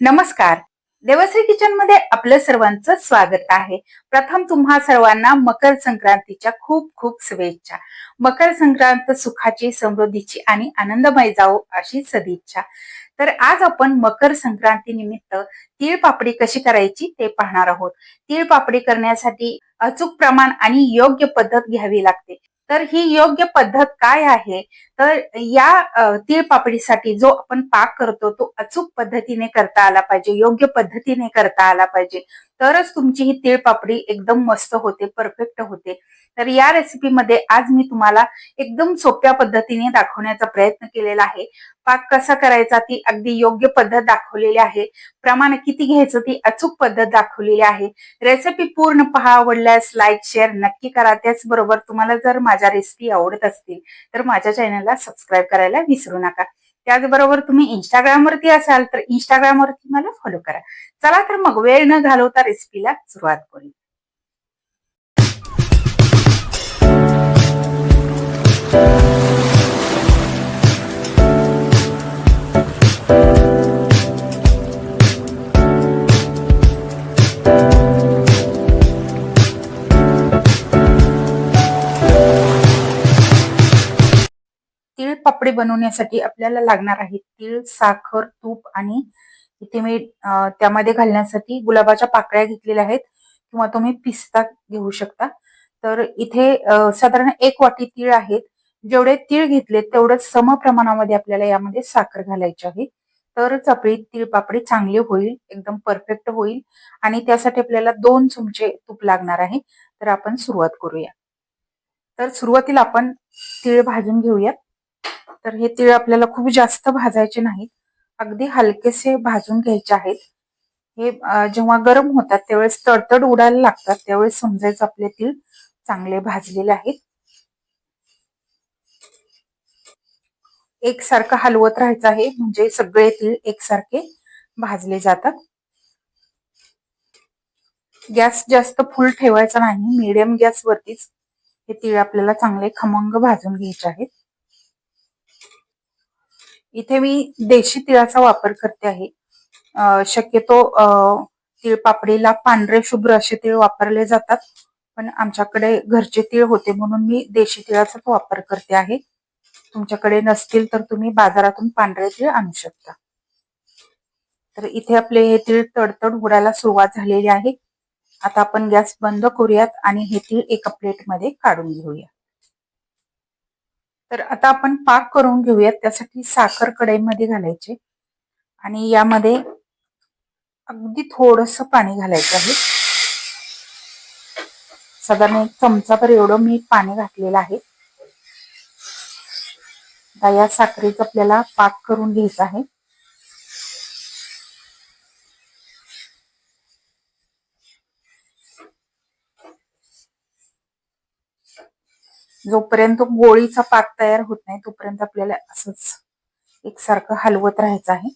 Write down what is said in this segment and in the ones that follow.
नमस्कार. देवश्री किचनमध्ये आपलं सर्वांचं स्वागत आहे. प्रथम तुम्हा सर्वांना मकर संक्रांतीच्या खूप खूप शुभेच्छा. मकर संक्रांत सुखाची समृद्धीची आणि आनंदमय जाओ अशी सदिच्छा. तर आज आपण मकर संक्रांती निमित्त तीळ पापडी कशी करायची ते पाहणार आहोत. तीळ पापडी करण्यासाठी अचूक प्रमाण आणि योग्य पद्धत घ्यावी लागते. तर ही योग्य पद्धत काय आहे? तर या अ, तीळ पापडीसाठी जो आपण पाक करतो तो अचूक पद्धतीने करता आला पाहिजे योग्य पद्धतीने करता आला पाहिजे. तरच तुमची ही तीळ पापडी एकदम मस्त होते परफेक्ट होते. तर या रेसिपीमध्ये आज मी तुम्हाला एकदम सोप्या पद्धतीने दाखवण्याचा प्रयत्न केलेला आहे. पाक कसा करायचा ती अगदी योग्य पद्धत दाखवलेली आहे. प्रमाण किती घ्यायचं ती अचूक पद्धत दाखवलेली आहे. रेसिपी पूर्ण पहा आवडल्यास लाईक शेअर नक्की करा. त्याचबरोबर तुम्हाला जर माझ्या रेसिपी आवडत असतील तर माझ्या चॅनलला सबस्क्राईब करायला विसरू नका. त्याचबरोबर तुम्ही इंस्टाग्राम वरती असाल तर इंस्टाग्रामवरती मला फॉलो करा. चला तर मग वेळ न घालवता रेसिपीला सुरुवात करू तिळ पापडी बनवण्यासाठी आपल्याला लागणार आहे तीळ साखर तूप आणि इथे मी त्यामध्ये घालण्यासाठी गुलाबाच्या पाकळ्या घेतलेल्या आहेत किंवा तुम्ही पिस्ता घेऊ शकता. तर इथे साधारण एक वाटी तीळ आहेत. जेवढे तीळ घेतले तेवढंच सम प्रमाणामध्ये आपल्याला यामध्ये साखर घालायची आहे. तरच आपली तीळ पापडी चांगली होईल एकदम परफेक्ट होईल आणि त्यासाठी आपल्याला दोन चमचे तूप लागणार आहे. तर आपण सुरुवात करूया. तर सुरुवातीला आपण तीळ भाजून घेऊयात. तर हे तीळ आपल्याला खूप जास्त भाजायचे नाहीत. अगदी हलकेसे भाजून घ्यायचे आहेत. हे जेव्हा गरम होतात त्यावेळेस तडतड उडायला लागतात. त्यावेळेस समजायचं आपले तीळ चांगले भाजलेले आहेत. एकसारखं हलवत राहायचं आहे. म्हणजे सगळे तीळ एकसारखे भाजले जातात. गॅस जास्त फुल ठेवायचा नाही. मीडियम गॅस वरतीच हे तीळ आपल्याला चांगले खमंग भाजून घ्यायचे आहेत. इथे मी देशी तिळाचा वापर करते आहे. शक्यतो तिळ पापडीला पांढरे शुभ्र असे तिळ वापरले जातात पण आमच्याकडे घरचे तीळ होते म्हणून मी देशी तिळाचा वापर करते आहे. तुमच्याकडे नसतील तर तुम्ही बाजारातून पांढरे तीळ आणू शकता. तर इथे आपले हे तीळ तडतड उडायला सुरुवात झालेली आहे. आता आपण गॅस बंद करूयात आणि हे तीळ एका प्लेटमध्ये काढून घेऊया. तर आता आपण पाक करून घेऊयात. त्यासाठी साखर कढईमध्ये घालायचे आणि यामध्ये अगदी थोडस पाणी घालायचं आहे. साधारण एक चमचाभर एवढं मी पाणी घातलेलं आहे. आता या साखरेचा आपल्याला पाक करून घ्यायचा आहे. जोपर्यंत गोळीचा पाक तयार होत नाही तोपर्यंत आपल्याला असंच एकसारखं हलवत राहायचं आहे.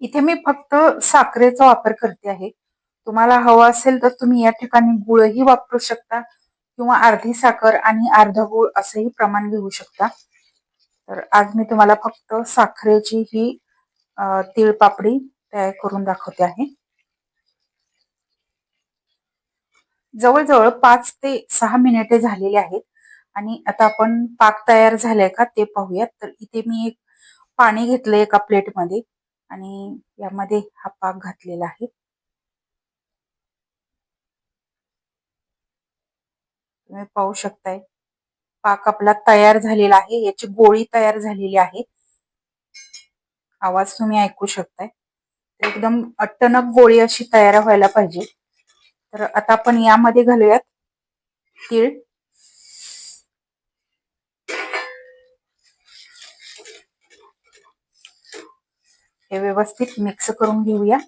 इथे मी फक्त साखरेचा वापर करते आहे. तुम्हाला हवं असेल तर तुम्ही या ठिकाणी गुळही वापरू शकता किंवा अर्धी साखर आणि अर्धा गुळ असंही प्रमाण घेऊ शकता. तर आज मी तुम्हाला फक्त साखरेची ही तिळ तीळ पापडी तयार करून दाखवते आहे. जवळजवळ पाच ते सहा मिनिटे झालेली आहेत आणि आता आपण पाक तयार झालाय का ते पाहूयात. तर इथे मी एक पाणी घेतलंय एका प्लेटमध्ये आणि यामध्ये हा पाक घातलेला आहे. तुम्ही पाहू शकताय. पाक आपला तयार झालेला आहे याची गोळी तयार झालेली आहे. आवाज तुम्ही ऐकू शकताय. एकदम अट्टनक गोळी अशी तयार व्हायला पाहिजे. तर आता आपण यामध्ये घालूयात तीळ. हे व्यवस्थित मिक्स करून घेऊया.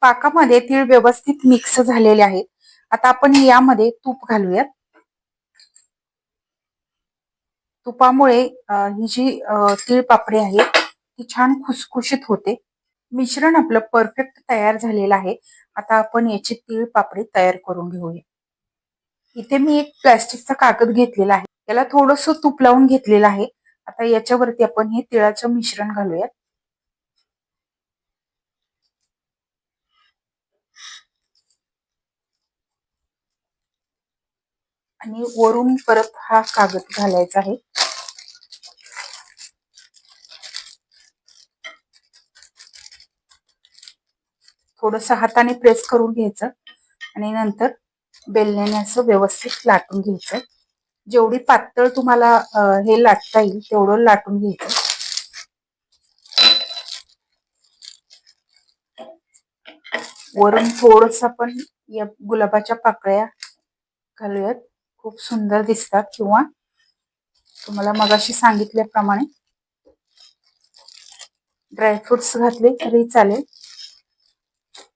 पाकामध्ये तीळ व्यवस्थित मिक्स झालेले आहेत. आता आपण यामध्ये तूप घालूयात. तुपामुळे ही जी तीळ पापडी आहे ती छान खुसखुशीत होते. मिश्रण आपलं परफेक्ट तयार झालेलं आहे. आता आपण याची तीळ पापडी तयार करून घेऊया. इथे मी एक प्लास्टिकचा कागद घेतलेला आहे. याला थोडस तूप लावून घेतलेलं आहे. आता याच्यावरती आपण हे तिळाचं मिश्रण घालूयात. आणि वरून परत हा कागद घालायचा आहे. थोडस हाताने प्रेस करून घ्यायचं आणि नंतर बेलण्याने असं व्यवस्थित लाटून घ्यायचं. जेवढी पातळ तुम्हाला हे लाटता येईल तेवढं लाटून घ्यायचं. वरून थोडस आपण या गुलाबाच्या पाकळ्या घालूयात. खूप सुंदर दिसतात किंवा तुम्हाला मगाशी सांगितल्याप्रमाणे ड्रायफ्रुट्स घातले तरी चालेल.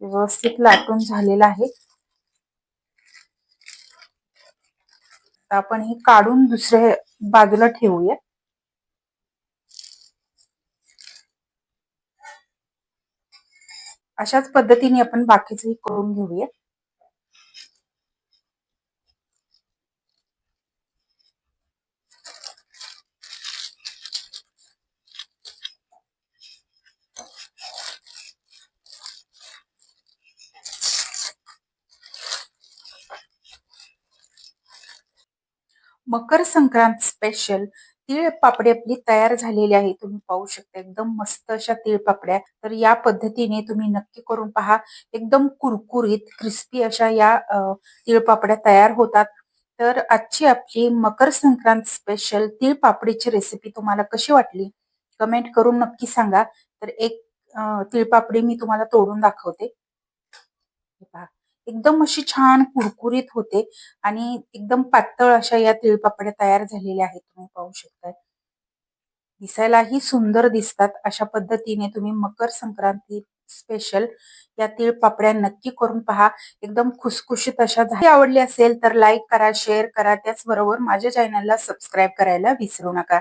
व्यवस्थित लाटून झालेला आहे. आपण हे काढून दुसऱ्या बाजूला ठेवूया. अशाच पद्धतीने आपण बाकीचंही करून घेऊया. मकर संक्रांत स्पेशल तीळ पापडी आपली तयार झालेली आहे. तुम्ही पाहू शकता एकदम मस्त अशा तीळ पापड्या. तर या पद्धतीने तुम्ही नक्की करून पहा. एकदम कुरकुरीत क्रिस्पी अशा या तीळ पापड्या तयार होतात. तर आजची आपली मकर संक्रांत स्पेशल तीळ पापडीची रेसिपी तुम्हाला कशी वाटली? कमेंट करून नक्की सांगा. तर एक तीळ पापडी मी तुम्हाला तोडून दाखवते. पहा. एकदम अशी छान कुरकुरीत होते आणि एकदम पातळ अशा या तिळपापड्या तयार झालेल्या आहेत तुम्ही पाहू शकताय. दिसायलाही सुंदर दिसतात. अशा पद्धतीने तुम्ही मकर संक्रांती स्पेशल या तीळ पापड्या नक्की करून पहा. एकदम खुसखुशीत अशा आवडली असेल तर लाईक करा शेअर करा. त्याचबरोबर माझ्या चॅनलला सबस्क्राईब करायला विसरू नका.